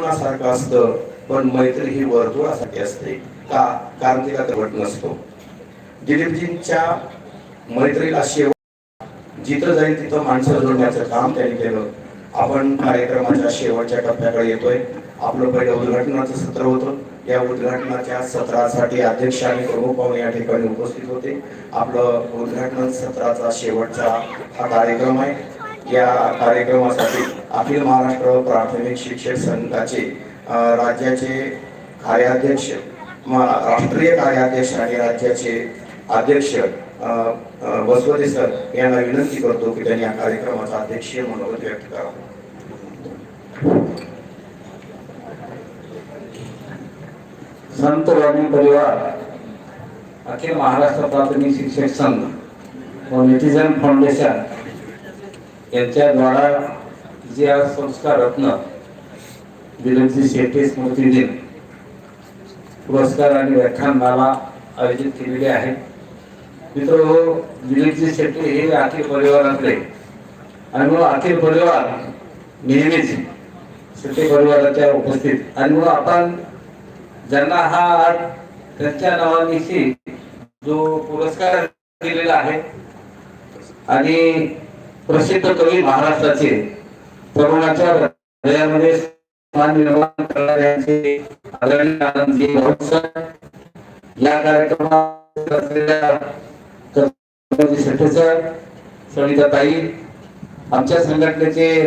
सारखं असतं. पण मैत्री ही वर्तुळासाठी असते. का? कारण तिला कवट नसतो. दिलीपजींच्या मैत्रीला शेवट जिथं जाईल तिथं माणसं जोडण्याचं काम त्यांनी केलं. आपण कार्यक्रमाच्या शेवटच्या टप्प्याकडे येतोय. आपलं पहिलं उद्घाटनाचं सत्र होतं या उद्घाटनाच्या सत्रासाठी अध्यक्ष आणि प्रमुख पाहुणे या ठिकाणी उपस्थित होते. आपलं उद्घाटन सत्राचा शेवटचा हा कार्यक्रम आहे. या कार्यक्रमासाठी अखिल महाराष्ट्र प्राथमिक शिक्षक संघाचे राज्याचे कार्याध्यक्ष राष्ट्रीय कार्याध्यक्ष आणि राज्याचे अध्यक्ष अं, बसवते सर यांना विनंती करतो की त्यांनी या कार्यक्रमाचा अध्यक्षीय मनोगत व्यक्त करावा. संत वाणी परिवार अखिल महाराष्ट्र प्राथमिक शिक्षक संघ व नेटिझन फाउंडेशन यांच्याद्वारा जे आज संस्कार रत्न विनंती शेट्टी स्मृती दिन पुरस्कार आणि व्याख्यानमाला आयोजित केलेले आहे मित्र हो, विनंती शेट्टी हे अखिल परिवारातले आणि मग अखिल परिवार नेहमीच शेट्टी परिवाराच्या उपस्थित. आणि मग आपण ज्यांना हा त्यांच्या नावानिशी जो पुरस्कार दिलेला आहे आणि प्रसिद्ध कवी महाराष्ट्राचे तरुणाच्या हृदयामध्ये स्थान निर्माण करणाऱ्यांचे आदरणीय आनंदी या कार्यक्रमात असलेल्या कर्मचारी शेट्टे सविता ताई आमच्या संघटनेचे